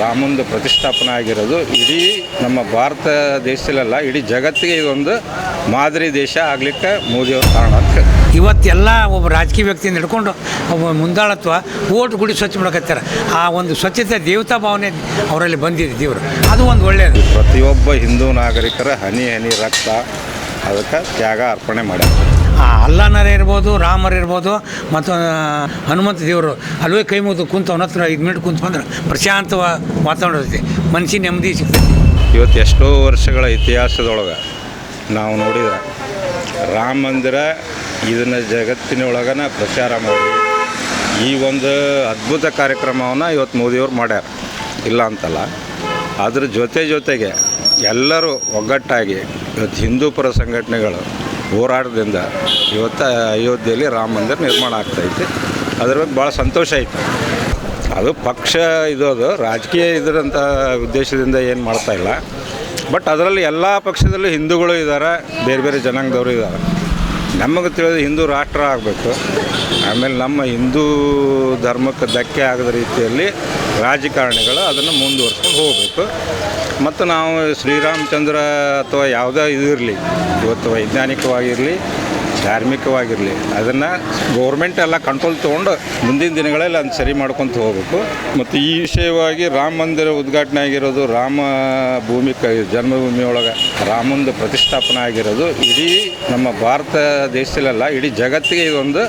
ರಾಮಂದು ಪ್ರತಿಷ್ಠಾಪನೆ ಆಗಿರೋದು. ಇಡೀ ನಮ್ಮ ಭಾರತ ದೇಶದಲ್ಲೆಲ್ಲ ಇಡೀ ಜಗತ್ತಿಗೆ ಇದೊಂದು ಮಾದರಿ ದೇಶ ಆಗಲಿಕ್ಕೆ ಮೋದಿಯವ್ರ ಕಾರಣ ಅಂತ. ಇವತ್ತೆಲ್ಲ ಒಬ್ಬ ರಾಜಕೀಯ ವ್ಯಕ್ತಿಯಿಂದ ಹಿಡ್ಕೊಂಡು ಒಬ್ಬ ಮುಂದಾಳತ್ವ ಓಟ್ ಗುಡಿ ಸ್ವಚ್ಛ ಮಾಡಕತ್ತಾರೆ. ಆ ಒಂದು ಸ್ವಚ್ಛತೆ ದೇವತಾ ಭಾವನೆ ಅವರಲ್ಲಿ ಬಂದಿದೆ ದೇವರು. ಅದು ಒಂದು ಒಳ್ಳೆಯದು ಪ್ರತಿಯೊಬ್ಬ ಹಿಂದೂ ನಾಗರಿಕರ ಹನಿ ಹನಿ ರಕ್ತ ಅದಕ್ಕೆ ತ್ಯಾಗ ಅರ್ಪಣೆ ಮಾಡ್ಯಾರ. ಅಲ್ಲನರ ಇರ್ಬೋದು, ರಾಮರು ಇರ್ಬೋದು, ಮತ್ತು ಹನುಮಂತ ದೇವರು ಅಲ್ಲವೇ ಕೈ ಮುಗಿದು ಕುಂತು ಅವನ ಹತ್ರ ಐದು ಮಿನಿಟ್ ಕುಂತು ಬಂದ್ರೆ ಪ್ರಶಾಂತ ವಾತಾವರಣ ಇರ್ತೈತಿ. ಮನಸ್ಸಿನ ನೆಮ್ಮದಿ ಸಿಗ್ತೈತಿ ಇವತ್ತು ಎಷ್ಟೋ ವರ್ಷಗಳ ಇತಿಹಾಸದೊಳಗೆ ನಾವು ನೋಡಿದ್ರೆ ರಾಮ ಮಂದಿರ ಇದನ್ನು ಜಗತ್ತಿನೊಳಗನ ಪ್ರಚಾರ ಮಾಡಿ, ಈ ಒಂದು ಅದ್ಭುತ ಕಾರ್ಯಕ್ರಮವನ್ನು ಇವತ್ತು ಮೋದಿಯವ್ರು ಮಾಡ್ಯಾರ. ಇಲ್ಲ ಅಂತಲ್ಲ, ಅದ್ರ ಜೊತೆ ಜೊತೆಗೆ ಎಲ್ಲರೂ ಒಗ್ಗಟ್ಟಾಗಿ ಇವತ್ತು ಹಿಂದೂ ಪರ ಸಂಘಟನೆಗಳು ಹೋರಾಟದಿಂದ ಇವತ್ತು ಅಯೋಧ್ಯೆಯಲ್ಲಿ ರಾಮ ಮಂದಿರ ನಿರ್ಮಾಣ ಆಗ್ತೈತಿ ಅದ್ರ ಬಗ್ಗೆ ಭಾಳ ಸಂತೋಷ ಆಯಿತು ಅದು ಪಕ್ಷ ಇದು ಅದು, ರಾಜಕೀಯ ಇದರಂಥ ಉದ್ದೇಶದಿಂದ ಏನು ಮಾಡ್ತಾ ಇಲ್ಲ. ಬಟ್ ಅದರಲ್ಲಿ ಎಲ್ಲ ಪಕ್ಷದಲ್ಲೂ ಹಿಂದೂಗಳು ಇದ್ದಾರೆ ಬೇರೆ ಬೇರೆ ಜನಾಂಗದವರು ಇದ್ದಾರೆ ನಮಗೆ ತಿಳಿದು ಹಿಂದೂ ರಾಷ್ಟ್ರ ಆಗಬೇಕು. ಆಮೇಲೆ ನಮ್ಮ ಹಿಂದೂ ಧರ್ಮಕ್ಕೆ ಧಕ್ಕೆ ಆಗದ ರೀತಿಯಲ್ಲಿ ರಾಜಕಾರಣಿಗಳು ಅದನ್ನು ಮುಂದುವರ್ಸ್ಕೊಂಡು ಹೋಗಬೇಕು. ಮತ್ತು ನಾವು ಶ್ರೀರಾಮಚಂದ್ರ ಅಥವಾ ಯಾವುದೇ ಇದು ಇರಲಿ, ಇವತ್ತು ವೈಜ್ಞಾನಿಕವಾಗಿರಲಿ, ಧಾರ್ಮಿಕವಾಗಿರಲಿ, ಅದನ್ನು ಗೌರ್ಮೆಂಟ್ ಎಲ್ಲ ಕಂಟ್ರೋಲ್ ತೊಗೊಂಡು ಮುಂದಿನ ದಿನಗಳಲ್ಲಿ ಅದನ್ನ ಸರಿ ಮಾಡ್ಕೊತ ಹೋಗಬೇಕು. ಮತ್ತು ಈ ವಿಷಯವಾಗಿ ರಾಮ ಮಂದಿರ ಉದ್ಘಾಟನೆ ಆಗಿರೋದು, ರಾಮ ಭೂಮಿ ಕ ಜನ್ಮಭೂಮಿ ಒಳಗೆ ರಾಮಂದು ಪ್ರತಿಷ್ಠಾಪನೆ ಆಗಿರೋದು, ಇಡೀ ನಮ್ಮ ಭಾರತ ದೇಶದಲ್ಲೆಲ್ಲ, ಇಡೀ ಜಗತ್ತಿಗೆ ಇದೊಂದು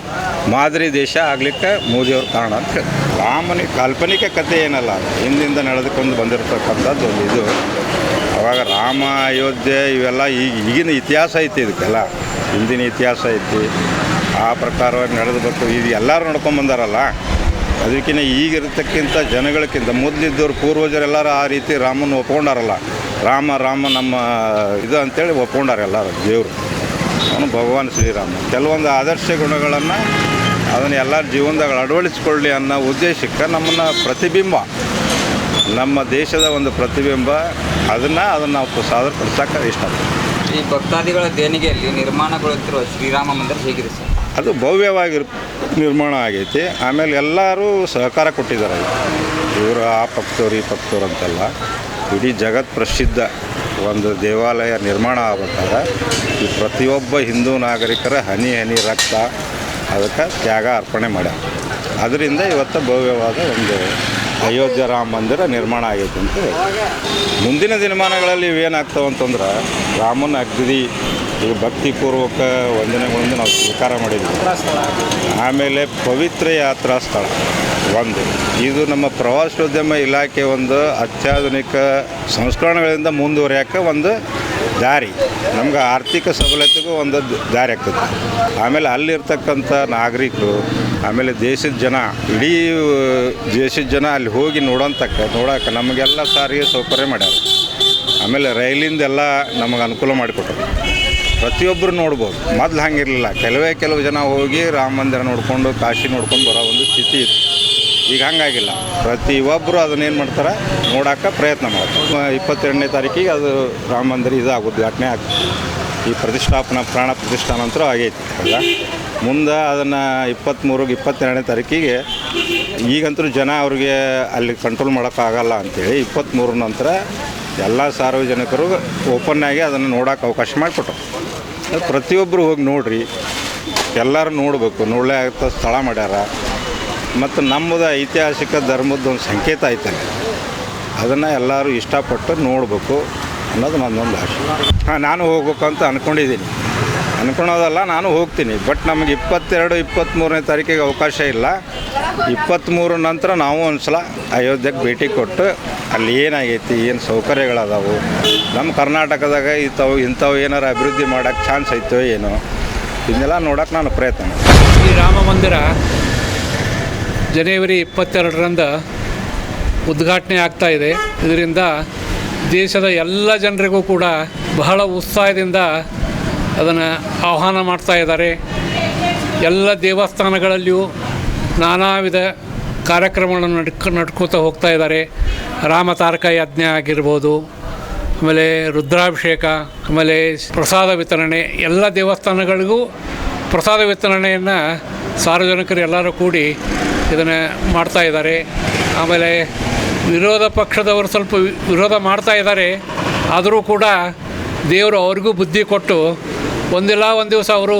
ಮಾದರಿ ದೇಶ ಆಗಲಿಕ್ಕೆ ಮೋದಿಯವ್ರ ಕಾರಣ ಅಂತ ಹೇಳಿ. ರಾಮನ ಕಾಲ್ಪನಿಕ ಕಥೆ ಏನಲ್ಲ, ಹಿಂದಿಂದ ನಡೆದುಕೊಂಡು ಬಂದಿರತಕ್ಕಂಥದ್ದು ಇದು. ಅವಾಗ ರಾಮ, ಅಯೋಧ್ಯೆ ಇವೆಲ್ಲ ಈಗ ಈಗಿನ ಇತಿಹಾಸ ಐತಿ ಇದಕ್ಕೆಲ್ಲ. ಹಿಂದಿನ ಇತಿಹಾಸ ಐತಿ. ಆ ಪ್ರಕಾರವಾಗಿ ನಡೆದಬೇಕು ಇದು ಎಲ್ಲರೂ ನಡ್ಕೊಂಬಂದಾರಲ್ಲ ಅದಕ್ಕಿಂತ ಈಗಿರತಕ್ಕಿಂತ ಜನಗಳಕ್ಕಿಂತ ಮೊದಲಿದ್ದವ್ರು ಪೂರ್ವಜರೆಲ್ಲರೂ ಆ ರೀತಿ ರಾಮನ ಒಪ್ಕೊಂಡಾರಲ್ಲ. ರಾಮ ರಾಮ ನಮ್ಮ ಇದು ಅಂತೇಳಿ ಒಪ್ಕೊಂಡಾರೆ ಎಲ್ಲರೂ ದೇವರು. ಅವನು ಭಗವಾನ್ ಶ್ರೀರಾಮ. ಕೆಲವೊಂದು ಆದರ್ಶ ಗುಣಗಳನ್ನು ಅದನ್ನು ಎಲ್ಲರ ಜೀವನದಾಗ ಅಳವಡಿಸ್ಕೊಳ್ಳಿ ಅನ್ನೋ ಉದ್ದೇಶಕ್ಕೆ ನಮ್ಮನ್ನು ಪ್ರತಿಬಿಂಬ ನಮ್ಮ ದೇಶದ ಒಂದು ಪ್ರತಿಬಿಂಬ ಅದನ್ನು ಅದನ್ನು ನಾವು ಸಾದರಪಡಿಸೋಕೆ ಇಷ್ಟಪಡ್ತೀವಿ. ಈ ಭಕ್ತಾದಿಗಳ ದೇಣಿಗೆಯಲ್ಲಿ ನಿರ್ಮಾಣಗೊಳ್ಳುತ್ತಿರುವ ಶ್ರೀರಾಮ ಮಂದಿರ ಹೇಗಿದೆ ಸರ್? ಅದು ಭವ್ಯವಾಗಿ ನಿರ್ಮಾಣ ಆಗೈತಿ. ಆಮೇಲೆ ಎಲ್ಲರೂ ಸಹಕಾರ ಕೊಟ್ಟಿದ್ದಾರೆ ಇವರು ಆ ಪಕ್ತವ್ರು ಈ ಪಕ್ತವ್ರು ಅಂತೆಲ್ಲ. ಇಡೀ ಜಗತ್ ಪ್ರಸಿದ್ಧ ಒಂದು ದೇವಾಲಯ ನಿರ್ಮಾಣ ಆಗ್ಬೇಕಾದ್ರೆ ಈ ಪ್ರತಿಯೊಬ್ಬ ಹಿಂದೂ ನಾಗರಿಕರ ಹನಿ ಹನಿ ರಕ್ತ ಅದಕ್ಕೆ ತ್ಯಾಗ ಅರ್ಪಣೆ ಮಾಡ್ಯಾರ. ಅದರಿಂದ ಇವತ್ತು ಭವ್ಯವಾದ ಒಂದು ಅಯೋಧ್ಯ ರಾಮ ಮಂದಿರ ನಿರ್ಮಾಣ ಆಗೈತೆ ಅಂತ. ಮುಂದಿನ ದಿನಮಾನಗಳಲ್ಲಿ ಇವೇನಾಗ್ತಾವೆ ಅಂತಂದ್ರೆ ರಾಮನ ಅಗ್ದಿ ಈಗ ಭಕ್ತಿಪೂರ್ವಕ ವಂದನೆಗಳಿಂದ ನಾವು ಸ್ವೀಕಾರ ಮಾಡಿದ್ವಿ. ಆಮೇಲೆ ಪವಿತ್ರ ಯಾತ್ರಾ ಸ್ಥಳ, ಒಂದು. ಇದು ನಮ್ಮ ಪ್ರವಾಸೋದ್ಯಮ ಇಲಾಖೆ ಒಂದು ಅತ್ಯಾಧುನಿಕ ಸಂಸ್ಕರಣಗಳಿಂದ ಮುಂದುವರಿಯೋಕೆ ಒಂದು ದಾರಿ. ನಮ್ಗೆ ಆರ್ಥಿಕ ಸಬಲತೆಗೂ ಒಂದು ದಾರಿ ಆಗ್ತದೆ. ಆಮೇಲೆ ಅಲ್ಲಿರ್ತಕ್ಕಂಥ ನಾಗರಿಕರು, ಆಮೇಲೆ ದೇಶದ ಜನ, ಇಡೀ ದೇಶದ ಜನ ಅಲ್ಲಿ ಹೋಗಿ ನೋಡೋಂತಕ್ಕ, ನೋಡೋಕೆ ನಮಗೆಲ್ಲ ಸಾರಿಗೆ ಸೌಕರ್ಯ ಮಾಡ್ಯಾರ. ಆಮೇಲೆ ರೈಲಿಂದೆಲ್ಲ ನಮಗೆ ಅನುಕೂಲ ಮಾಡಿಕೊಟ್ರು. ಪ್ರತಿಯೊಬ್ಬರು ನೋಡ್ಬೋದು. ಮೊದ್ಲು ಹಂಗಿರಲಿಲ್ಲ. ಕೆಲವೇ ಕೆಲವು ಜನ ಹೋಗಿ ರಾಮ ಮಂದಿರ ನೋಡಿಕೊಂಡು, ಕಾಶಿ ನೋಡ್ಕೊಂಡು ಬರೋ ಒಂದು ಸ್ಥಿತಿ ಇತ್ತು. ಈಗ ಹಂಗಾಗಿಲ್ಲ. ಅದನ್ನ ಅದನ್ನೇನು ಮಾಡ್ತಾರೆ ನೋಡೋಕೆ ಪ್ರಯತ್ನ ಮಾಡ್ತಾರೆ. ಇಪ್ಪತ್ತೆರಡನೇ ತಾರೀಕಿಗೆ ಅದು ರಾಮ ಮಂದಿರ ಇದು ಉದ್ಘಾಟನೆ ಆಗ್ತದೆ. ಈ ಪ್ರತಿಷ್ಠಾಪನಾ, ಪ್ರಾಣ ಪ್ರತಿಷ್ಠಾನ ಅಂತ ಆಗೈತಿ ಅಲ್ಲ ಮುಂದೆ ಅದನ್ನು ಇಪ್ಪತ್ತ್ಮೂರಿಗೆ ಇಪ್ಪತ್ತೆರಡನೇ ತಾರೀಕಿಗೆ ಈಗಂತೂ ಜನ ಅವ್ರಿಗೆ ಅಲ್ಲಿ ಕಂಟ್ರೋಲ್ ಮಾಡೋಕ್ಕಾಗಲ್ಲ ಅಂಥೇಳಿ ಇಪ್ಪತ್ತ್ಮೂರ ನಂತರ ಎಲ್ಲ ಸಾರ್ವಜನಿಕರು ಓಪನ್ ಆಗಿ ಅದನ್ನು ನೋಡೋಕೆ ಅವಕಾಶ ಮಾಡಿಕೊಟ್ರು. ಪ್ರತಿಯೊಬ್ಬರು ಹೋಗಿ ನೋಡ್ರಿ, ಎಲ್ಲರೂ ನೋಡಬೇಕು, ನೋಡಲೇ ಆಗ್ತ ಸ್ಥಳ ಮಾಡ್ಯಾರ. ಮತ್ತು ನಮ್ಮದ ಐತಿಹಾಸಿಕ ಧರ್ಮದ ಒಂದು ಸಂಕೇತ ಐತಲ್ಲ ಅದನ್ನು ಎಲ್ಲರೂ ಇಷ್ಟಪಟ್ಟು ನೋಡಬೇಕು ಅನ್ನೋದು ನನ್ನೊಂದು ಆಶೆ. ಹಾಂ, ನಾನು ಅಂತ ಅಂದ್ಕೊಂಡಿದ್ದೀನಿ ಅಂದ್ಕೊಳೋದಲ್ಲ ನಾನು ಹೋಗ್ತೀನಿ. ಬಟ್ ನಮಗೆ ಇಪ್ಪತ್ತೆರಡು ಇಪ್ಪತ್ತ್ಮೂರನೇ ತಾರೀಕಿಗೆ ಅವಕಾಶ ಇಲ್ಲ. ಇಪ್ಪತ್ತ್ಮೂರು ನಂತರ ನಾವು ಒಂದು ಸಲ ಅಯೋಧ್ಯೆಗೆ ಭೇಟಿ ಕೊಟ್ಟು ಅಲ್ಲಿ ಏನಾಗೈತಿ, ಏನು ಸೌಕರ್ಯಗಳದಾವು, ನಮ್ಮ ಕರ್ನಾಟಕದಾಗ ಇಂಥವು ಇಂಥವು ಏನಾರು ಅಭಿವೃದ್ಧಿ ಮಾಡೋಕ್ಕೆ ಚಾನ್ಸ್ ಐತೋ ಏನೋ, ಇದನ್ನೆಲ್ಲ ನೋಡೋಕೆ ನಾನು ಪ್ರಯತ್ನ ಈ ರಾಮ ಮಂದಿರ ಜನವರಿ ಇಪ್ಪತ್ತೆರಡರಿಂದ ಉದ್ಘಾಟನೆ ಆಗ್ತಾ ಇದೆ. ಇದರಿಂದ ದೇಶದ ಎಲ್ಲ ಜನರಿಗೂ ಕೂಡ ಬಹಳ ಉತ್ಸಾಹದಿಂದ ಅದನ್ನು ಆಹ್ವಾನ ಮಾಡ್ತಾ ಇದ್ದಾರೆ. ಎಲ್ಲ ದೇವಸ್ಥಾನಗಳಲ್ಲಿಯೂ ನಾನಾ ವಿಧ ಕಾರ್ಯಕ್ರಮಗಳನ್ನು ನಡ್ಕ, ನಡ್ಕೋತಾ ಹೋಗ್ತಾ ಇದ್ದಾರೆ. ರಾಮ ತಾರಕ ಯಜ್ಞ ಆಗಿರ್ಬೋದು, ಆಮೇಲೆ ರುದ್ರಾಭಿಷೇಕ, ಆಮೇಲೆ ಪ್ರಸಾದ ವಿತರಣೆ, ಎಲ್ಲ ದೇವಸ್ಥಾನಗಳಿಗೂ ಪ್ರಸಾದ ವಿತರಣೆಯನ್ನು ಸಾರ್ವಜನಿಕರು ಎಲ್ಲರೂ ಕೂಡಿ ಇದನ್ನು ಮಾಡ್ತಾ ಇದ್ದಾರೆ. ಆಮೇಲೆ ವಿರೋಧ ಪಕ್ಷದವರು ಸ್ವಲ್ಪ ವಿರೋಧ ಮಾಡ್ತಾ ಇದ್ದಾರೆ. ಆದರೂ ಕೂಡ ದೇವರು ಅವ್ರಿಗೂ ಬುದ್ಧಿ ಕೊಟ್ಟು ಒಂದಿಲ್ಲ ಒಂದು ದಿವಸ ಅವರು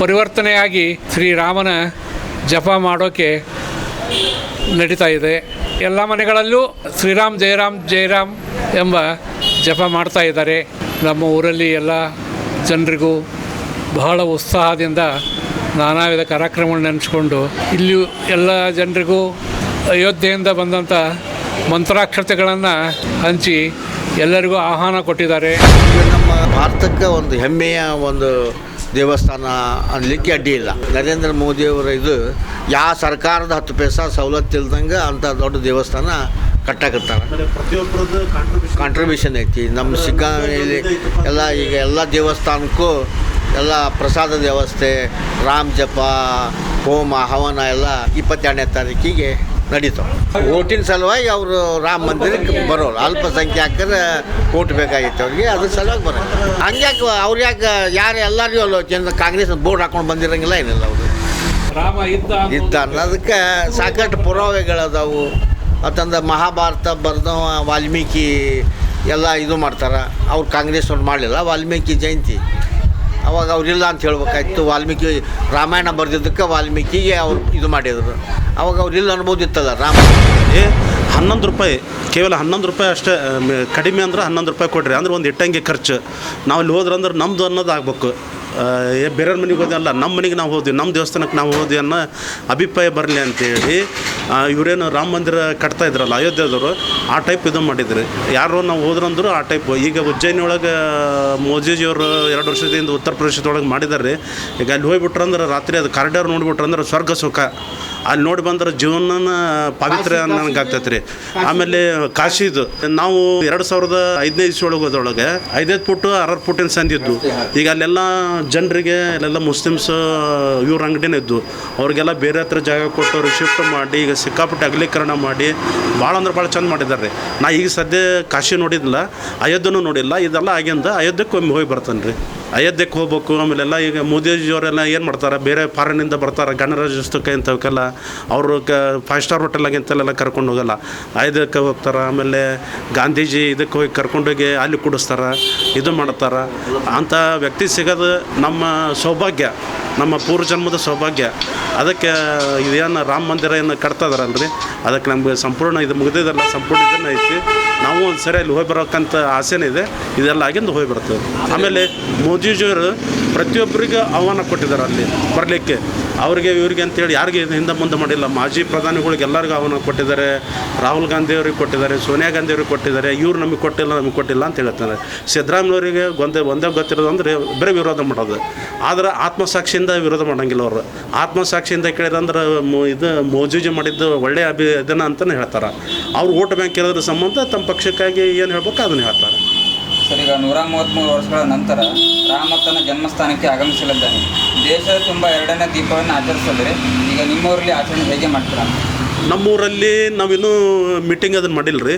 ಪರಿವರ್ತನೆಯಾಗಿ ಶ್ರೀರಾಮನ ಜಪ ಮಾಡೋಕ್ಕೆ ನಡೀತಾ ಇದೆ. ಎಲ್ಲ ಮನೆಗಳಲ್ಲೂ ಶ್ರೀರಾಮ್ ಜಯರಾಮ್ ಜಯರಾಮ್ ಎಂಬ ಜಪ ಮಾಡ್ತಾ ಇದ್ದಾರೆ. ನಮ್ಮ ಊರಲ್ಲಿ ಎಲ್ಲ ಜನರಿಗೂ ಬಹಳ ಉತ್ಸಾಹದಿಂದ ನಾನಾ ವಿಧ ಕಾರ್ಯಕ್ರಮಗಳು ನೆನೆಸ್ಕೊಂಡು ಇಲ್ಲಿ ಎಲ್ಲ ಜನರಿಗೂ ಅಯೋಧ್ಯೆಯಿಂದ ಬಂದಂಥ ಮಂತ್ರಾಕ್ಷತೆಗಳನ್ನು ಹಂಚಿ ಎಲ್ಲರಿಗೂ ಆಹ್ವಾನ ಕೊಟ್ಟಿದ್ದಾರೆ. ನಮ್ಮ ಭಾರತಕ್ಕೆ ಒಂದು ಹೆಮ್ಮೆಯ ಒಂದು ದೇವಸ್ಥಾನ ಅನ್ಲಿಕ್ಕೆ ಅಡ್ಡಿ ಇಲ್ಲ. ನರೇಂದ್ರ ಮೋದಿಯವರ ಇದು ಯಾವ ಸರ್ಕಾರದ ಹತ್ತು ಪೈಸಾ ಸವಲತ್ತು ಇಲ್ದಂಗೆ ಅಂಥ ದೊಡ್ಡ ದೇವಸ್ಥಾನ ಕಟ್ಟಾಕತ್ತಾರ. ಕಾಂಟ್ರಿಬ್ಯೂಷನ್ ಐತಿ. ನಮ್ಮ ಶಿಗ್ಗಾಂವಿಯಲ್ಲಿ ಎಲ್ಲ ಈಗ ಎಲ್ಲ ದೇವಸ್ಥಾನಕ್ಕೂ ಎಲ್ಲ ಪ್ರಸಾದ ವ್ಯವಸ್ಥೆ ರಾಮ ಜಪ ಹೋಮ ಹವನ ಎಲ್ಲ ಇಪ್ಪತ್ತೆರಡನೇ ತಾರೀಕಿಗೆ ನಡೀತಾವೆ ಓಟಿನ ಸಲುವಾಗಿ ಅವರು ರಾಮ ಮಂದಿರಕ್ಕೆ ಬರೋರು. ಅಲ್ಪಸಂಖ್ಯಾತರ ಓಟ್ ಬೇಕಾಗಿತ್ತು ಅವ್ರಿಗೆ ಅದ್ರ ಸಲುವಾಗಿ ಬರೋಲ್ಲ ಹಂಗ್ಯಾಕೆ ಅವ್ರು ಯಾಕೆ ಯಾರು ಎಲ್ಲರಿಗೂ ಅಲ್ಲೋ ಜನ ಕಾಂಗ್ರೆಸ್ ಬೋರ್ಡ್ ಹಾಕೊಂಡು ಬಂದಿರಂಗಿಲ್ಲ ಏನಿಲ್ಲ ಅವರು. ರಾಮ ಇದ್ದ ಇದ್ದ ಅನ್ನೋದಕ್ಕೆ ಸಾಕಷ್ಟು ಪುರಾವೆಗಳದಾವು. ಮತ್ತಂದ್ರೆ ಮಹಾಭಾರತ ಬರೆದ ವಾಲ್ಮೀಕಿ ಎಲ್ಲ ಇದು ಮಾಡ್ತಾರೆ. ಅವ್ರು ಕಾಂಗ್ರೆಸ್ ಅವ್ರು ಮಾಡಲಿಲ್ಲ. ವಾಲ್ಮೀಕಿ ಜಯಂತಿ. ಅವಾಗ ಅವರಿಲ್ಲ ಅಂತ ಹೇಳ್ಬೇಕಾಯ್ತು. ವಾಲ್ಮೀಕಿ ರಾಮಾಯಣ ಬರೆದಿದ್ದಕ್ಕೆ ವಾಲ್ಮೀಕಿಗೆ ಅವ್ರು ಇದು ಮಾಡಿದರು. ಅವಾಗ ಅವ್ರಿಲ್ಲ ಅನ್ಬೋದಿತ್ತಲ್ಲ ರಾಮ ಹನ್ನೊಂದು ರೂಪಾಯಿ, ಕೇವಲ ಹನ್ನೊಂದು ರೂಪಾಯಿ ಅಷ್ಟೇ ಕಡಿಮೆ ಅಂದ್ರೆ ಹನ್ನೊಂದು ರೂಪಾಯಿ ಕೊಡ್ರಿ, ಅಂದ್ರೆ ಒಂದು ಇಟ್ಟಂಗಿ ಖರ್ಚು. ನಾವು ಅಲ್ಲಿ ಹೋದ್ರೆ ಅಂದ್ರೆ ನಮ್ಮದು ಅನ್ನೋದು ಆಗ್ಬೇಕು. ಬೇರೆಯವ್ರ ಮನೆಗೆ ಹೋದೆ ಅಲ್ಲ ನಮ್ಮ ಮನೆಗೆ ನಾವು ಹೋದ್ವಿ ನಮ್ಮ ದೇವಸ್ಥಾನಕ್ಕೆ ನಾವು ಹೋದ್ವಿ ಅನ್ನೋ ಅಭಿಪ್ರಾಯ ಬರಲಿ ಅಂತೇಳಿ ಇವರೇನು ರಾಮ ಮಂದಿರ ಕಟ್ತಾ ಇದ್ರಲ್ಲ, ಅಯೋಧ್ಯೆದವರು, ಆ ಟೈಪ್ ಇದು ಮಾಡಿದ್ರಿ. ಯಾರೋ ನಾವು ಹೋದ್ರಂದ್ರು ಆ ಟೈಪ್ ಈಗ ಉಜ್ಜಯಿನಿ ಒಳಗೆ ಮೋದಿಜಿಯವರು ಎರಡು ವರ್ಷದಿಂದ ಉತ್ತರ ಪ್ರದೇಶದೊಳಗೆ ಮಾಡಿದ್ದಾರೆ ಈಗ ಅಲ್ಲಿ ಹೋಗ್ಬಿಟ್ರಂದ್ರೆ ರಾತ್ರಿ ಅದು ಕಾರಿಡಾರ್ ನೋಡ್ಬಿಟ್ರಂದ್ರೆ ಸ್ವರ್ಗ ಸುಖ. ಅಲ್ಲಿ ನೋಡಿ ಬಂದ್ರೆ ಜೀವನನ ಪವಿತ್ರ ನನಗೆ ಆಗ್ತೈತೆ ರೀ ಆಮೇಲೆ ಕಾಶಿದು. ನಾವು ಎರಡು ಸಾವಿರದ ಐದನೇ ಇಸ್ವಿಯೊಳಗೆ ಹೋದೊಳಗೆ ಐದೈದು ಫುಟ್ಟು ಆರಾರು ಫುಟ್ಟಿನ ಸಂದಿದ್ದು ಈಗ ಅಲ್ಲೆಲ್ಲ ಜನರಿಗೆ ಅಲ್ಲೆಲ್ಲ ಮುಸ್ಲಿಮ್ಸ್ ಇವ್ರ ಅಂಗಡಿನೇ ಇದ್ದು ಅವ್ರಿಗೆಲ್ಲ ಬೇರೆ ಹತ್ರ ಜಾಗ ಕೊಟ್ಟು ಅವ್ರಿಗೆ ಶಿಫ್ಟ್ ಮಾಡಿ ಈಗ ಸಿಕ್ಕಾಪಟ್ಟೆ ಅಗಲೀಕರಣ ಮಾಡಿ ಭಾಳ ಅಂದ್ರೆ ಭಾಳ ಚಂದ ಮಾಡಿದ್ದಾರೆ ನಾ ಈಗ ಸದ್ಯ ಕಾಶಿ ನೋಡಿದ್ಲ ಅಯೋಧ್ಯನೂ ನೋಡಿಲ್ಲ ಇದೆಲ್ಲ ಆಗಿಂದ ಅಯೋಧ್ಯಕ್ಕೆ ಒಮ್ಮೆ ಹೋಗಿ ಬರ್ತಾನೆ ರೀ ಅಯೋಧ್ಯಕ್ಕೆ ಹೋಗ್ಬೇಕು, ಆಮೇಲೆಲ್ಲ ಈಗ ಮೋದಿಜಿಯವರೆಲ್ಲ ಏನು ಮಾಡ್ತಾರೆ? ಬೇರೆ ಫಾರಿನಿಂದ ಬರ್ತಾರೆ, ಗಣರಾಜ್ಯೋತ್ಸವಕ್ಕೆ ಇಂಥವಕ್ಕೆಲ್ಲ ಅವರು ಕ ಫೈವ್ ಸ್ಟಾರ್ ಹೋಟೆಲ್ ಇಂಥಲ್ಲೆಲ್ಲ ಕರ್ಕೊಂಡು ಹೋಗಲ್ಲ. ಅಯೋಧ್ಯಕ್ಕೆ ಹೋಗ್ತಾರೆ, ಆಮೇಲೆ ಗಾಂಧೀಜಿ ಇದಕ್ಕೆ ಹೋಗಿ ಕರ್ಕೊಂಡೋಗಿ ಅಲ್ಲಿ ಕುಡಿಸ್ತಾರೆ, ಇದು ಮಾಡ್ತಾರೆ. ಅಂಥ ವ್ಯಕ್ತಿ ಸಿಗೋದು ನಮ್ಮ ಸೌಭಾಗ್ಯ, ನಮ್ಮ ಪೂರ್ವಜನ್ಮದ ಸೌಭಾಗ್ಯ. ಅದಕ್ಕೆ ಇದೇನು ರಾಮ ಮಂದಿರ ಏನು ಕಟ್ತಾ ಇದಾರಲ್ರಿ? ಅದಕ್ಕೆ ನಮಗೆ ಸಂಪೂರ್ಣ ಇದು ಮುಗಿದಿದ್ದಲ್ಲ ಸಂಪೂರ್ಣ ಇದನ್ನು ಐತಿ ನಾವು ಒಂದು ಸರಿ ಅಲ್ಲಿ ಹೋಗಿ ಬರೋಕ್ಕಂತ ಆಸೆನೇ ಇದೆ. ಇದೆಲ್ಲ ಆಗಿಂದ ಹೋಗಿ ಬರ್ತೇವೆ ಆಮೇಲೆ ಮೋದಿಜಿಯವರು ಪ್ರತಿಯೊಬ್ಬರಿಗೆ ಆಹ್ವಾನ ಕೊಟ್ಟಿದ್ದಾರೆ ಅಲ್ಲಿ ಬರಲಿಕ್ಕೆ. ಅವರಿಗೆ, ಇವರಿಗೆ ಅಂತೇಳಿ ಯಾರಿಗೆ ಹಿಂದೆ ಮುಂದೆ ಮಾಡಿಲ್ಲ. ಮಾಜಿ ಪ್ರಧಾನಿಗಳಿಗೆ ಎಲ್ಲರಿಗೂ ಆಹ್ವಾನ ಕೊಟ್ಟಿದ್ದಾರೆ. ರಾಹುಲ್ ಗಾಂಧಿ ಅವ್ರಿಗೆ ಕೊಟ್ಟಿದ್ದಾರೆ, ಸೋನಿಯಾ ಗಾಂಧಿ ಅವ್ರಿಗೆ ಕೊಟ್ಟಿದ್ದಾರೆ. ಇವ್ರು ನಮಗೆ ಕೊಟ್ಟಿಲ್ಲ ನಮಗೆ ಕೊಟ್ಟಿಲ್ಲ ಅಂತ ಹೇಳ್ತಾರೆ. ಸಿದ್ದರಾಮಯ್ಯವರಿಗೆ ಒಂದೇ ಒಂದೇ ಗೊತ್ತಿರೋದು ಅಂದರೆ ಬರೀ ವಿರೋಧ ಮಾಡೋದು. ಆದರೆ ಆತ್ಮಸಾಕ್ಷಿಯಿಂದ ವಿರೋಧ ಮಾಡೋಂಗಿಲ್ಲ ಅವರು. ಆತ್ಮಸಾಕ್ಷಿಯಿಂದ ಕೇಳಿದಂದ್ರೆ ಇದು ಮೋಜೂಜಿ ಮಾಡಿದ್ದು ಒಳ್ಳೆಯ ಅಭಿ, ಇದನ್ನ ಅಂತಲೇ ಹೇಳ್ತಾರೆ. ಅವ್ರು ಓಟ್ ಬ್ಯಾಂಕ್ ಕೇಳಿದ್ರ ಸಂಬಂಧ ತಮ್ಮ ಪಕ್ಷಕ್ಕಾಗಿ ಏನು ಹೇಳ್ಬೇಕು ಅದನ್ನು ಹೇಳ್ತಾರೆ. ಸರ್, ಈಗ ನೂರ ಮೂವತ್ತ್ಮೂರು ವರ್ಷಗಳ ನಂತರ ರಾಮ ತನ್ನ ಜನ್ಮಸ್ಥಾನಕ್ಕೆ ಆಗಮಿಸಲಿದ್ದಾನೆ. ದೇಶದ ತುಂಬ ಎರಡನೇ ದೀಪವನ್ನು ಆಚರಿಸಿದ್ರೆ ಈಗ ನಿಮ್ಮೂರಲ್ಲಿ ಆಚರಣೆ ಹೇಗೆ ಮಾಡ್ತೀರಾ? ನಮ್ಮೂರಲ್ಲಿ ನಾವಿನ್ನೂ ಮೀಟಿಂಗ್ ಅದನ್ನು ಮಾಡಿಲ್ಲ ರೀ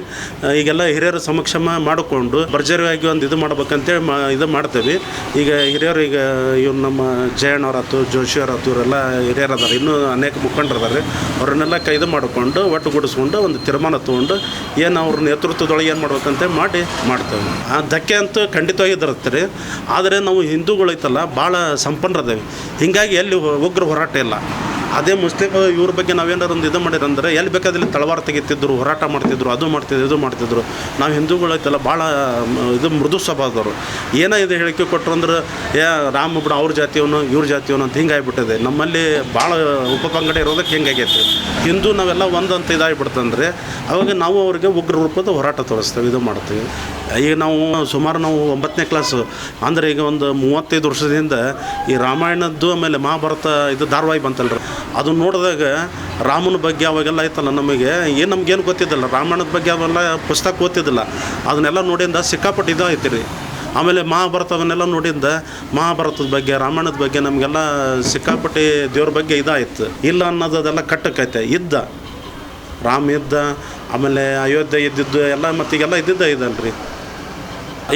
ಈಗೆಲ್ಲ ಹಿರಿಯರ ಸಮಕ್ಷಮ ಮಾಡಿಕೊಂಡು ಭರ್ಜರಿಯಾಗಿ ಒಂದು ಇದು ಮಾಡ್ಬೇಕಂತೇಳಿ ಮಾ, ಇದು ಮಾಡ್ತೇವೆ. ಈಗ ಹಿರಿಯರು ಈಗ ಇವ್ರು ನಮ್ಮ ಜಯಣ್ಣವರಾತು ಜೋಶಿ ಅವರಾತು ಇವರೆಲ್ಲ ಹಿರಿಯರು ಅದಾರೆ ಇನ್ನೂ ಅನೇಕ ಮುಖಂಡರು ಅದಾರೆ ಅವ್ರನ್ನೆಲ್ಲ ಕೈದು ಮಾಡಿಕೊಂಡು ಒಟ್ಟುಗೂಡಿಸ್ಕೊಂಡು ಒಂದು ತೀರ್ಮಾನ ತೊಗೊಂಡು ಏನು ಅವ್ರ ನೇತೃತ್ವದೊಳಗೆ ಏನು ಮಾಡ್ಬೇಕಂತ ಮಾಡಿ ಮಾಡ್ತೇವೆ. ಆ, ಧಕ್ಕೆ ಅಂತೂ ಖಂಡಿತವಾಗಿ ಇರುತ್ತೆ ರೀ ಆದರೆ ನಾವು ಹಿಂದೂಗಳೈತಲ್ಲ ಭಾಳ ಸಂಪನ್ನರದೇವೆ ಹೀಗಾಗಿ ಎಲ್ಲಿ ಉಗ್ರ ಹೋರಾಟ ಇಲ್ಲ. ಅದೇ ಮುಸ್ಲಿಮ್ ಇವ್ರ ಬಗ್ಗೆ ನಾವೇನಾರು ಒಂದು ಇದು ಮಾಡಿರಂದ್ರೆ ಎಲ್ಲಿ ಬೇಕಾದಲ್ಲಿ ತಳವಾರ ತೆಗಿತಿದ್ರು, ಹೋರಾಟ ಮಾಡ್ತಿದ್ರು, ಅದು ಮಾಡ್ತಿದ್ರು, ಇದು ಮಾಡ್ತಿದ್ರು. ನಾವು ಹಿಂದೂಗಳೈತಲ್ಲ ಭಾಳ ಇದು ಮೃದು ಸ್ವಭಾವದವರು. ಏನೋ ಇದು ಹೇಳಿಕೆ ಕೊಟ್ಟರು ಅಂದ್ರೆ, ಏ, ರಾಮ ಬಿಡ, ಅವ್ರ ಜಾತಿಯವನು, ಇವ್ರ ಜಾತಿಯವನು ಅಂತ ಹಿಂಗೆ ಆಗ್ಬಿಟ್ಟಿದೆ. ನಮ್ಮಲ್ಲಿ ಭಾಳ ಉಪಪಂಗಡ ಇರೋದಕ್ಕೆ ಹಿಂಗಾಗೈತೆ ಹಿಂದೂ ನಾವೆಲ್ಲ ಒಂದು ಅಂತ ಇದಾಗಿಬಿಡ್ತಂದ್ರೆ, ಅವಾಗ ನಾವು ಅವ್ರಿಗೆ ಉಗ್ರ ರೂಪದ ಹೋರಾಟ ತೋರಿಸ್ತೇವೆ, ಇದು ಮಾಡ್ತೀವಿ. ಈಗ ನಾವು ಸುಮಾರು ನಾವು ಒಂಬತ್ತನೇ ಕ್ಲಾಸು ಅಂದರೆ ಈಗ ಒಂದು ಮೂವತ್ತೈದು ವರ್ಷದಿಂದ ಈ ರಾಮಾಯಣದ್ದು ಆಮೇಲೆ ಮಹಾಭಾರತ ಇದು ಧಾರಾವಾಹಿ ಬಂತಲ್ರಿ. ಅದು ನೋಡಿದಾಗ ರಾಮನ ಬಗ್ಗೆ ಅವಾಗೆಲ್ಲ ಐತಲ್ಲ ನಮಗೆ, ಏನು ನಮಗೇನು ಗೊತ್ತಿದ್ದಿಲ್ಲ. ರಾಮಾಯಣದ ಬಗ್ಗೆ ಅವೆಲ್ಲ ಪುಸ್ತಕ ಓದ್ತಿದ್ದಿಲ್ಲ. ಅದನ್ನೆಲ್ಲ ನೋಡಿಂದ ಸಿಕ್ಕಾಪಟ್ಟು ಇದು ಐತಿ ರೀ ಆಮೇಲೆ ಮಹಾಭಾರತವನ್ನೆಲ್ಲ ನೋಡಿಂದ ಮಹಾಭಾರತದ ಬಗ್ಗೆ, ರಾಮಾಯಣದ ಬಗ್ಗೆ ನಮಗೆಲ್ಲ ಸಿಕ್ಕಾಪಟ್ಟೆ ದೇವ್ರ ಬಗ್ಗೆ ಇದಾಯಿತು. ಇಲ್ಲ ಅನ್ನೋದು ಅದೆಲ್ಲ ಕಟ್ಟಕ್ಕೈತೆ ಇದ್ದ. ರಾಮ ಇದ್ದ, ಆಮೇಲೆ ಅಯೋಧ್ಯೆ ಇದ್ದಿದ್ದು ಎಲ್ಲ ಮತ್ತೀಗೆಲ್ಲ ಇದ್ದಿದ್ದ ಇದಲ್ರಿ.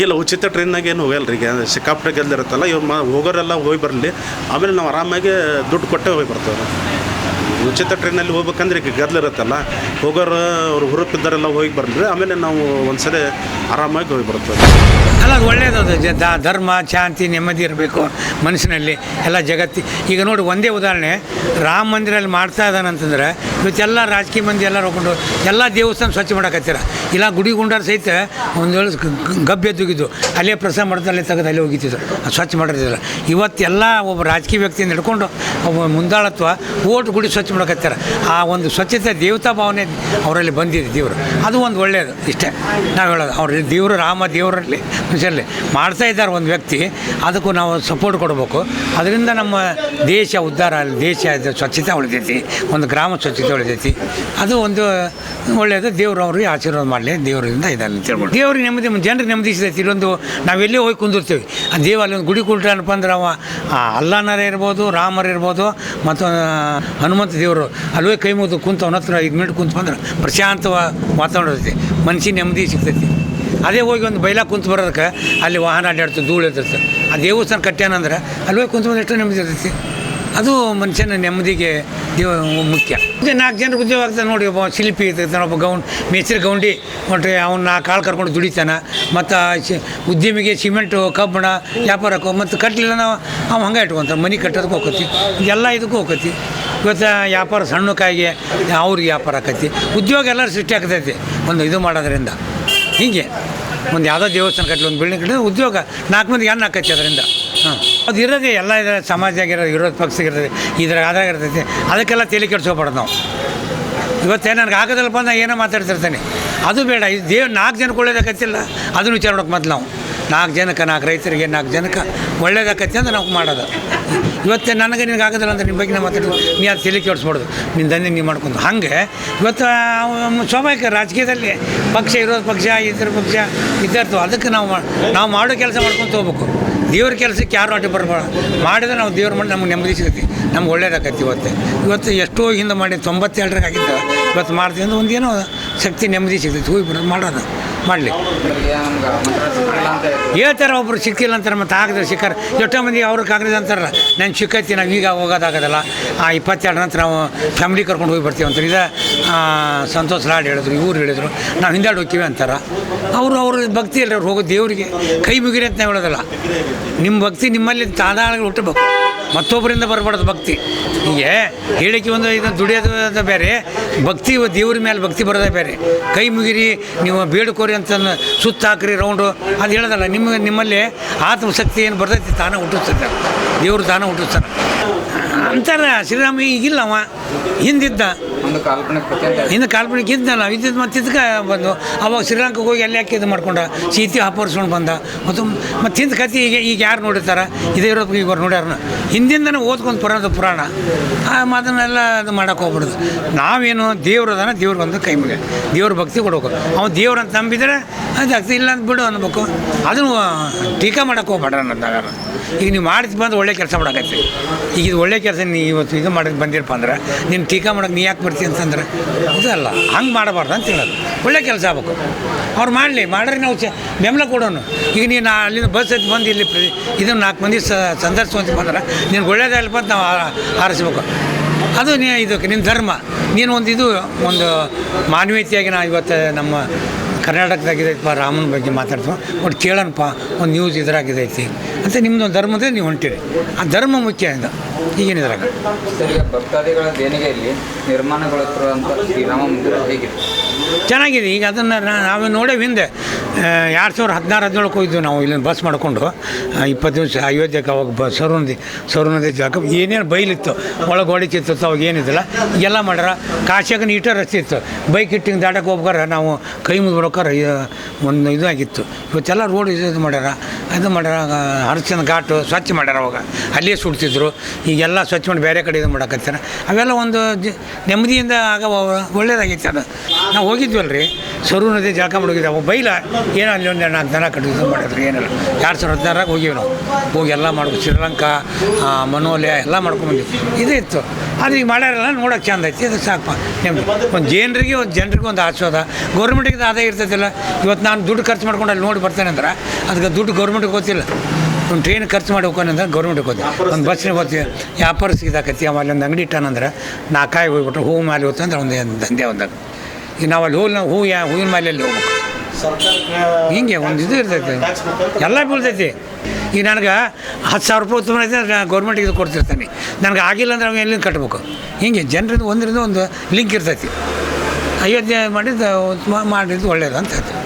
ಇಲ್ಲ, ಉಚಿತ ಟ್ರೈನ್ನಾಗ ಏನು ಹೋಗಲ್ಲ ಈಗ ಸಿಕ್ಕಾಪಟ್ಟೆ ಗೆಲ್ದಿರುತ್ತಲ್ಲ ಇವ್ರು ಹೋಗೋರೆಲ್ಲ ಹೋಗಿ ಬರಲಿ. ಆಮೇಲೆ ನಾವು ಆರಾಮಾಗಿ ದುಡ್ಡು ಕೊಟ್ಟೆ ಹೋಗಿ ಬರ್ತೇವೆ ಉಚಿತ ಟ್ರೈನಲ್ಲಿ ಹೋಗ್ಬೇಕಂದ್ರೆ ಈಗ ಗದ್ದಲ ಇರುತ್ತಲ್ಲ, ಹೋಗೋರು ಅವ್ರು ಹುರುಪಿದ್ದಾರೆಲ್ಲ ಹೋಗಿ ಬರ್ರಿ ಆಮೇಲೆ ನಾವು ಒಂದ್ಸಲ ಆರಾಮಾಗಿ ಹೋಗಿ ಬರ್ತೇವೆ ಅಲ್ಲ, ಅದು ಜ- ಧರ್ಮ, ಶಾಂತಿ, ನೆಮ್ಮದಿ ಇರಬೇಕು ಮನಸ್ಸಿನಲ್ಲಿ. ಎಲ್ಲ ಜಗತ್ತಿ ಈಗ ನೋಡಿ, ಒಂದೇ ಉದಾಹರಣೆ. ರಾಮ ಮಂದಿರಲ್ಲಿ ಮಾಡ್ತಾ ಇದ್ದಾನೆ ಅಂತಂದ್ರೆ, ಇವತ್ತೆಲ್ಲ ರಾಜಕೀಯ ಮಂದಿ ಎಲ್ಲ ಹೋಗ್ಕೊಂಡು ಎಲ್ಲ ದೇವಸ್ಥಾನ ಸ್ವಚ್ಛ ಮಾಡಕತ್ತೀರ? ಇಲ್ಲ ಗುಡಿ ಗುಂಡಾರ ಸಹಿತ ಒಂದು ವೇಳೆ ಗಬ್ಬೆ ತುಗಿದು ಅಲ್ಲೇ ಪ್ರಸಾದ ಮಾಡ್ತಾ ಅಲ್ಲೇ ತೆಗೆದು ಅಲ್ಲೇ ಹೋಗಿತ್ತಿದ್ರು ಅದು ಸ್ವಚ್ಛ ಮಾಡಿರ್ತಿದ್ರು ಇವತ್ತೆಲ್ಲ ಒಬ್ಬ ರಾಜಕೀಯ ವ್ಯಕ್ತಿಯಿಂದ ಹಿಡ್ಕೊಂಡು, ಒಬ್ಬ ಮುಂದಾಳತ್ವ, ಓಟ್ ಗುಡಿ ಸ್ವಚ್ಛ ಮಾಡಕತ್ತಾರೆ. ಆ ಒಂದು ಸ್ವಚ್ಛತೆ ದೇವತಾ ಭಾವನೆ ಅವರಲ್ಲಿ ಬಂದಿದೆ ದೇವರು. ಅದು ಒಂದು ಒಳ್ಳೆಯದು ಇಷ್ಟೇ. ನಾವು ಹೇಳೋದು, ಅವ್ರ ದೇವರು ರಾಮ ದೇವರಲ್ಲಿ ಮನುಷ್ಯರಲ್ಲಿ ಮಾಡ್ತಾ ಇದ್ದಾರೆ ಒಂದು ವ್ಯಕ್ತಿ, ಅದಕ್ಕೂ ನಾವು ಸಪೋರ್ಟ್ ಕೊಡಬೇಕು. ಅದರಿಂದ ನಮ್ಮ ದೇಶ ಉದ್ಧಾರ ಅಲ್ಲಿ, ದೇಶ ಸ್ವಚ್ಛತೆ ಉಳಿತೈತಿ, ಒಂದು ಗ್ರಾಮ ಸ್ವಚ್ಛತೆ ಉಳಿತೈತಿ. ಅದು ಒಂದು ಒಳ್ಳೆಯದು ದೇವರು ಅವ್ರಿಗೆ ಆಶೀರ್ವಾದ ಮಾಡಲಿ, ದೇವರಿಂದ ಇದನ್ನು ತಿಳ್ಕೊಂಡು ದೇವ್ರಿಗೆ ನೆಮ್ಮದಿ, ಜನರಿಗೆ ನೆಮ್ಮದಿ ಸಿಗ್ತೈತಿ. ಇಲ್ಲೊಂದು ನಾವೆಲ್ಲೇ ಹೋಗಿ ಕುಂದಿರ್ತೀವಿ, ಆ ದೇವ ಅಲ್ಲಿ ಒಂದು ಗುಡಿ ಕುಂಟ್ರಪ್ಪ ಅಂದ್ರೆ ಅವ ಅಲ್ಲನರ ಇರ್ಬೋದು ರಾಮರಿರ್ಬೋದು ಮತ್ತು ಹನುಮಂತ ದೇವರು ಅಲ್ಲೇ ಕೈ ಮುಗಿದು ಕುಂತು ಅವನ ಹತ್ರ ಐದು ಮಿನಿಟ್ ಕುಂತು ಬಂದ್ರೆ ಪ್ರಶಾಂತ ವಾತಾವರಣ ಇರ್ತೈತಿ. ಮನ್ಸಿಗೆ ನೆಮ್ಮದಿ ಸಿಗ್ತೈತಿ. ಅದೇ ಹೋಗಿ ಒಂದು ಬೈಲ ಕುಂತು ಬರೋದಕ್ಕೆ ಅಲ್ಲಿ ವಾಹನ ಅಡ್ಡಾಡ್ತು ಧೂಳು ಇರ್ತೈತೆ ಆ ದೇವಸ್ಥಾನ ಕಟ್ಟ್ಯಾನಂದ್ರೆ ಅಲ್ಲೇ ಕುಂತು ಬಂದು ಎಷ್ಟು ನೆಮ್ಮದಿ ಇರ್ತೈತಿ. ಅದು ಮನುಷ್ಯನ ನೆಮ್ಮದಿಗೆ ದೇವ ಮುಖ್ಯ. ನಾಲ್ಕು ಜನ ಉದ್ಯೋಗ ಆಗ್ತಾನೆ ನೋಡಿ, ಒಬ್ಬ ಶಿಲ್ಪಿ ಇರ್ತಾನೆ ಒಬ್ಬ ಗೌಂಡ್ ಮೇಸ್ತ್ರಿ ಗೌಂಡಿ. ನೋಡ್ರಿ, ಅವ್ನು ನಾಲ್ಕು ಕಾಳು ಕರ್ಕೊಂಡು ದುಡಿತಾನೆ. ಮತ್ತು ಉದ್ಯಮಿಗೆ ಸಿಮೆಂಟು, ಕಬ್ಬಣ, ವ್ಯಾಪಾರಕ್ಕೆ, ಮತ್ತು ಕಟ್ಟಲಿಲ್ಲ ನಾವು ಅವ್ನು ಹಂಗೆ ಇಟ್ಕೊಂತಾರೆ, ಮನೆ ಕಟ್ಟೋದಕ್ಕೆ ಹೋಗತಿ ಎಲ್ಲ ಇದಕ್ಕೂ ಹೋಗತಿ ಇವತ್ತು ವ್ಯಾಪಾರ ಸಣ್ಣಕ್ಕಾಗಿ ಅವ್ರಿಗೆ ವ್ಯಾಪಾರ ಆಕತಿ. ಉದ್ಯೋಗ ಎಲ್ಲರೂ ಸೃಷ್ಟಿ ಆಗ್ತೈತಿ. ಒಂದು ಇದು ಮಾಡೋದ್ರಿಂದ. ಹೀಗೆ. ಒಂದು ಯಾವುದೋ ದೇವಸ್ಥಾನ ಕಟ್ಟಲಿ ಒಂದು ಬಿಲ್ಡಿಂಗ್ ಕಟ್ಟಿದ್ರೆ ಉದ್ಯೋಗ. ನಾಲ್ಕು ಮಂದಿಗೆ ಹೆಣ್ಣು ಆಕೈತಿ ಅದರಿಂದ. ಹಾಂ. ಅದು ಇರೋದೇ ಎಲ್ಲ ಇದೆ ಸಮಾಜದಾಗಿರೋ ವಿರೋಧ ಪಕ್ಷ ಇರ್ತದೆ ಇದ್ರಾಗ ಅದಾಗ ಇರ್ತೈತಿ. ಅದಕ್ಕೆಲ್ಲ ತಲೆ ಕೆಡಿಸ್ಕೋಬಾರ್ದು ನಾವು. ಇವತ್ತೇ ನನಗೆ ಆಗೋದಲ್ಲಪ್ಪ ನಾನು ಏನೋ ಮಾತಾಡ್ತಿರ್ತೇನೆ. ಅದು ಬೇಡ. ಇದು ದೇವ್ ನಾಲ್ಕು ಜನಕ್ಕೆ ಒಳ್ಳೇದಾಗತ್ತಿಲ್ಲ ಅದನ್ನು ವಿಚಾರ ಮಾಡೋಕೆ ಮೊದಲು ನಾವು. ನಾಲ್ಕು ಜನಕ್ಕೆ, ನಾಲ್ಕು ರೈತರಿಗೆ ನಾಲ್ಕು ಜನಕ್ಕೆ ಒಳ್ಳೇದಾಗತ್ತೆ ಅಂತ ನಾವು ಮಾಡೋದು. ಇವತ್ತೇ ನನಗೆ ನಿನಗೆ ಆಗೋದಿಲ್ಲ ಅಂತ ನಿಮ್ಮ ಬಗ್ಗೆ ನಾನು ಮಾತಾಡೋದು ನೀ ಅದು ತಲೆ ಕೆಡಿಸ್ಬಾರ್ದು ನಿನ್ನ ದಂಧೆ ನೀವು ಮಾಡ್ಕೊಂಡು. ಹಾಗೆ ಇವತ್ತು ಸ್ವಾಭಾವಿಕ ರಾಜಕೀಯದಲ್ಲಿ ಪಕ್ಷ ಇರೋದು ಪಕ್ಷ, ಇತರ ಪಕ್ಷ ಇದ್ದಾರ್ತು ಅದಕ್ಕೆ ನಾವು ನಾವು ಮಾಡೋ ಕೆಲಸ ಮಾಡ್ಕೊಂಡು ಹೋಗ್ಬೇಕು. ದೇವ್ರ ಕೆಲಸಕ್ಕೆ ಯಾರು ಅಡ್ಡಿ ಬರಬಾರ್ದು ಮಾಡಿದ್ರೆ ನಾವು ದೇವ್ರ ಮಾಡಿ ನಮ್ಗೆ ನೆಮ್ಮದಿ ಸಿಗುತ್ತೆ. ನಮ್ಗೆ ಒಳ್ಳೇದಾಗತ್ತೆ ಇವತ್ತು. ಇವತ್ತು ಎಷ್ಟೋ ಹಿಂದೆ ಮಾಡಿ ತೊಂಬತ್ತೆರಡರಾಗ ಆಗಿದ್ದ ಇವತ್ತು ಮಾಡ್ತೀವಿ ಅಂದ್ರೆ ಒಂದೇನೋ ಶಕ್ತಿ, ನೆಮ್ಮದಿ ಸಿಗ್ತೈತಿ. ಹೋಗಿ ಬರೋದು ಮಾಡೋದು. ಮಾಡಲಿ. ಹೇಳ್ತಾರೆ. ಒಬ್ಬರು ಸಿಕ್ಕಿಲ್ಲ ಅಂತಾರೆ, ಮತ್ತು ಆಗದೆ ಸಿಕ್ಕಾರೆ. ಎಷ್ಟೋ ಮಂದಿ ಅವ್ರಿಗೆ ಕಾಂಗ್ರೆಸ್ ಅಂತಾರಲ್ಲ, ನಾನು ಸಿಕ್ಕೈತಿ, ನಾವು ಈಗ ಹೋಗೋದಾಗದಲ್ಲ ಆ ಇಪ್ಪತ್ತೆರಡು ನಂತರ ನಾವು ಫ್ಯಾಮಿಲಿ ಕರ್ಕೊಂಡು ಹೋಗಿ ಬರ್ತೀವಿ ಅಂತಾರೆ. ಇದು ಸಂತೋಷ್ ಲಾಡ್ ಹೇಳಿದ್ರು, ಇವ್ರು ಹೇಳಿದ್ರು, ನಾವು ಹಿಂದಾಡಿ ಹೋಗ್ತೀವಿ ಅಂತಾರೆ. ಅವರು, ಅವ್ರ ಭಕ್ತಿ ಅಲ್ಲ ಅವ್ರು ಹೋಗೋ ದೇವರಿಗೆ. ಕೈ ಮುಗಿರಿ ಅಂತ ನಾವು ಹೇಳೋದಲ್ಲ. ನಿಮ್ಮ ಭಕ್ತಿ ನಿಮ್ಮಲ್ಲಿ ತಾದಾಳಗಳು ಹುಟ್ಟಬೇಕು. ಮತ್ತೊಬ್ಬರಿಂದ ಬರಬಾರ್ದು ಭಕ್ತಿ. ಹೀಗೆ ಹೇಳಿಕೆ ಒಂದು ಇದನ್ನು ದುಡಿಯೋದು ಬೇರೆ, ಭಕ್ತಿ ದೇವ್ರ ಮೇಲೆ ಭಕ್ತಿ ಬರೋದೇ ಬೇರೆ. ಕೈ ಮುಗಿರಿ, ನೀವು ಬೇಡ್ಕೋರಿ ಅಂತ ಸುತ್ತ ಹಾಕ್ರಿ ರೌಂಡು ಅದು ಹೇಳೋದಲ್ಲ ನಿಮ್ಮ ನಿಮ್ಮಲ್ಲಿ ಆತ್ಮಶಕ್ತಿ ಏನು ಬರ್ತೈತಿ ತಾನೇ ಹುಟ್ಟಿಸ್ತದೆ ದೇವರು ತಾನೇ ಹುಟ್ಟಿಸ್ತಾನೆ ಅಂತಾರೆ ಶ್ರೀರಾಮ ಈಗಿಲ್ಲವ ಹಿಂದಿದ್ದ. ಒಂದು ಕಾಲ್ಪನಿಕ. ಇನ್ನು ಕಾಲ್ಪನಿಕ ಇದ್ದಲ್ಲ ಇದ್ದಿದ್ದು ಮತ್ತೆ ಇದಕ್ಕೆ ಬಂದು ಅವಾಗ ಶ್ರೀಲಂಕಾಗೆ ಹೋಗಿ ಅಲ್ಲಿ ಯಾಕೆ ಇದು ಮಾಡ್ಕೊಂಡ? ಸೀತಿ ಅಪಹರಿಸ್ಕೊಂಡು ಬಂದ. ಮತ್ತು ಮತ್ತು ಹಿಂದೆ ಕತೆ ಈಗ ಈಗ ಯಾರು ನೋಡಿರ್ತಾರೆ? ಇದೇ ಇರೋದು ಈಗ ನೋಡ್ಯಾರನ್ನ ಹಿಂದಿಂದನೇ ಓದ್ಕೊಂಡು ಪುರಾಣದ ಪುರಾಣ. ಆ ಅದನ್ನೆಲ್ಲ ಇದು ಮಾಡೋಕೆ ಹೋಗ್ಬಿಡುದು. ನಾವೇನು ದೇವ್ರು ಅದಾನ, ದೇವ್ರು ಬಂದು ಕೈ ಮುಗಿ ದೇವ್ರ ಭಕ್ತಿ ಕೊಡಬೇಕು. ಅವ್ನು ದೇವ್ರು ಅಂತ ನಂಬಿದ್ರೆ ಅದು ಆಗ್ತದೆ ಇಲ್ಲ ಅಂತ ಬಿಡು ಅನ್ಬೇಕು. ಅದನ್ನು ಟೀಕಾ ಮಾಡೋಕೆ ಹೋಗ್ಬೇಡ ಅನ್ನೋದಾಗ ಈಗ ನೀವು ಮಾಡಿದ್ ಬಂದು ಒಳ್ಳೆ ಕೆಲಸ ಮಾಡೋಕೈತಿ ಈಗ ಇದು ಒಳ್ಳೆ ಕೆಲಸ ನೀ ಇವತ್ತು ಇದು ಮಾಡಕ್ಕೆ ಬಂದಿರಪ್ಪ ಅಂದ್ರೆ ನಿನ್ನ ಟೀಕಾ ಮಾಡಕ್ಕೆ ನೀ ಯಾಕೆ ಬರ್ತೀಯ ಅಂತಂದ್ರೆ ಇದಲ್ಲ ಹಂಗೆ ಮಾಡಬಾರ್ದು ಅಂತ ಹೇಳೋದು. ಒಳ್ಳೆ ಕೆಲಸ ಆಗ್ಬೇಕು. ಅವ್ರು ಮಾಡಲಿ, ಮಾಡ್ರೆ ನಾವು ಚ ಬೆಂಬಲ ಕೊಡೋನು. ಈಗ ನೀನು ಅಲ್ಲಿಂದ ಬಸ್ ಎತ್ತಿ ಬಂದು ಇಲ್ಲಿ ಇದನ್ನು ನಾಲ್ಕು ಮಂದಿ ಸಂದರ್ಶಿಸುವಂತ ಬಂದ್ರೆ ನಿನ್ಗೆ ಒಳ್ಳೇದಾಗಲ್ಪ ಅಂತ ನಾವು ಆರಿಸ್ಬೇಕು. ಅದು ನೀ ಇದಕ್ಕೆ ನಿನ್ನ ಧರ್ಮ. ನೀನು ಒಂದು ಇದು, ಒಂದು ಮಾನವೀಯತೆಯಾಗಿ ನಾವು ಇವತ್ತು ನಮ್ಮ ಕರ್ನಾಟಕದಾಗಿದೈತಪ್ಪ ರಾಮನ ಬಗ್ಗೆ ಮಾತಾಡ್ತೀವಿ, ಒಟ್ಟು ಕೇಳೋಣಪ್ಪ, ಒಂದು ನ್ಯೂಸ್ ಇದ್ರಾಗಿದೈತಿ ಅಂತ ನಿಮ್ಮದು ಒಂದು ಧರ್ಮದೇ ನೀವು ಹೊಂಟಿರಿ. ಆ ಧರ್ಮ ಮುಖ್ಯ ಇದು. ಈಗಿನ ಇದ್ರಾಗ? ಭಕ್ತಾದಿಗಳ ದೇಣಿಗೆಯಲ್ಲಿ ನಿರ್ಮಾಣಗೊಳ್ಳುತ್ತಿರುವಂಥ ಶ್ರೀರಾಮ ಮಂದಿರ ಹೇಗಿದೆ? ಚೆನ್ನಾಗಿದೆ. ಈಗ ಅದನ್ನು ನಾವು ನೋಡೇ ಹಿಂದೆ ಎರಡು ಸಾವಿರ ಹದಿನಾರು ಹದಿನೇಳಕ್ಕೆ ಹೋಗಿದ್ವಿ ನಾವು ಇಲ್ಲಿಂದ ಬಸ್ ಮಾಡಿಕೊಂಡು ಇಪ್ಪತ್ತು ದಿವಸ ಅಯೋಧ್ಯಕ್ಕೆ ಅವಾಗ ಬ ಸೌರನದಿ ಸೌರನದಿ ಜಾಗ ಏನೇನು ಬೈಲಿತ್ತು ಒಳಗೆ ಹೊಡಿತಿತ್ತು ಅವಾಗ ಏನಿದ್ದಿಲ್ಲ, ಎಲ್ಲ ಮಾಡ್ಯಾರ. ಕಾಶಿಯಾಗ ನೀಟರ್ ರಸ್ತೆ ಇತ್ತು. ಬೈಕ್ ಇಟ್ಟಿಂಗ್ ದಾಟಕ್ಕೆ ಹೋಗ್ಬೇಕಾರೆ ನಾವು ಕೈ ಮುಗಿದ್ಬೇಕಾರೆ ಒಂದು ಇದು ಆಗಿತ್ತು ಇವತ್ತೆಲ್ಲ ರೋಡ್ ಇದು ಮಾಡ್ಯಾರ. ಅದು ಮಾಡ್ಯಾರ ಹರಿಸಿನ ಘಾಟು ಸ್ವಚ್ಛ ಮಾಡ್ಯಾರ ಅವಾಗ. ಅಲ್ಲೇ ಸುಡ್ತಿದ್ರು. ಈಗೆಲ್ಲ ಸ್ವಚ್ಛ ಮಾಡಿ ಬೇರೆ ಕಡೆ ಇದು ಮಾಡಕತ್ತಾರೆ ಅವೆಲ್ಲ ಒಂದು ನೆಮ್ಮದಿಯಿಂದ ಆಗ ಒಳ್ಳೇದಾಗಿತ್ತು ಅದು. ನಾವು ಹೋಗಿದ್ವಲ್ಲ ರೀ ಸರು ನದಿ ಜಳಕ ಮಾಡೋಗಿದ್ದೆ ಅವು ಬೈಲ ಏನೋ ಅಲ್ಲಿ ಒಂದು ನಾಲ್ಕು ದನ ಇದು ಮಾಡಿದ್ರು, ಏನಿಲ್ಲ. ಎರಡು ಸಾವಿರ ಹದಿನಾರಾಗ ಹೋಗಿವಿ ನಾವು. ಹೋಗಿ ಎಲ್ಲ ಮಾಡ್ಕೊ, ಶ್ರೀಲಂಕಾ ಮನೋಲಿಯ ಮನೋಲೆ ಎಲ್ಲ ಮಾಡ್ಕೊಂಬಂದ್ವಿ ಇದು ಇತ್ತು. ಆದರೆ ಈಗ ಮಾಡ್ಯಾರಲ್ಲ, ನೋಡೋಕೆ ಚಂದ ಐತಿ. ಇದು ಸಾಕಪ್ಪ. ನಿಮ್ಮದು. ಒಂದು ಜನರಿಗೆ ಒಂದು ಜನರಿಗೆ ಒಂದು ಆಶ್ವಾದ ಗೌರ್ಮೆಂಟಿಗೆ ಆದಾಯ ಇರ್ತೈತಿಲ್ಲ. ಇವತ್ತು ನಾನು ದುಡ್ಡು ಖರ್ಚು ಮಾಡ್ಕೊಂಡು ಅಲ್ಲಿ ನೋಡಿ ಬರ್ತೇನೆ ಅಂದ್ರೆ ಅದಕ್ಕೆ ದುಡ್ಡು ಗೌರ್ಮೆಂಟ್ಗೆ ಗೊತ್ತಿಲ್ಲ. ಒಂದು ಟ್ರೈನ್ ಖರ್ಚು ಮಾಡಿ ಹೋಗೋಣಂದ್ರೆ ಗೌರ್ಮೆಂಟ್ಗೆ ಹೋದ್ವಿ ಒಂದು ಬಸ್ಸಿನ ಹೋಗ್ತೀವಿ. ವ್ಯಾಪಾರ ಸಿಗಿದಾಕತಿ. ಅಲ್ಲಿ ಒಂದು ಅಂಗಡಿ ಇಟ್ಟಾನಂದ್ರೆ, ನಾಲ್ಕಾಯಿ ಹೋಗ್ಬಿಟ್ರೆ. ಹೂ ಮಾಲೆ ಹೋಗ್ತಂದ್ರೆ ಒಂದು ದಂಧೆ ಒಂದಾಗ ಈಗ ನಾವು ಅಲ್ಲಿ ಹೂವಿನ ಹೂ ಯಾ ಹೂವಿನ ಮಾಲೆಯಲ್ಲಿ ಹೋಗ್ಬೇಕು. ಹಿಂಗೆ ಒಂದು ಇದು ಇರ್ತೈತೆ. ಎಲ್ಲ ಬೀಳ್ತೈತಿ. ಈಗ ನನಗೆ ಹತ್ತು ಸಾವಿರ ರೂಪಾಯಿ ಉತ್ತಮ ಐತೆ ಗೌರ್ಮೆಂಟಿಗೆ ಇದು ಕೊಡ್ತಿರ್ತಾನೆ. ನನಗೆ ಆಗಿಲ್ಲ ಅಂದ್ರೆ ಅವ್ನು ಎಲ್ಲಿ ಕಟ್ಬೇಕು? ಹಿಂಗೆ ಜನರಿಂದ ಒಂದರಿಂದ ಒಂದು ಲಿಂಕ್ ಇರ್ತೈತಿ. ಅಯೋಧ್ಯೆ ಮಾಡಿದ್ದು ಮಾಡಿದ್ದು ಒಳ್ಳೇದು ಅಂತ ಹೇಳ್ತೀನಿ.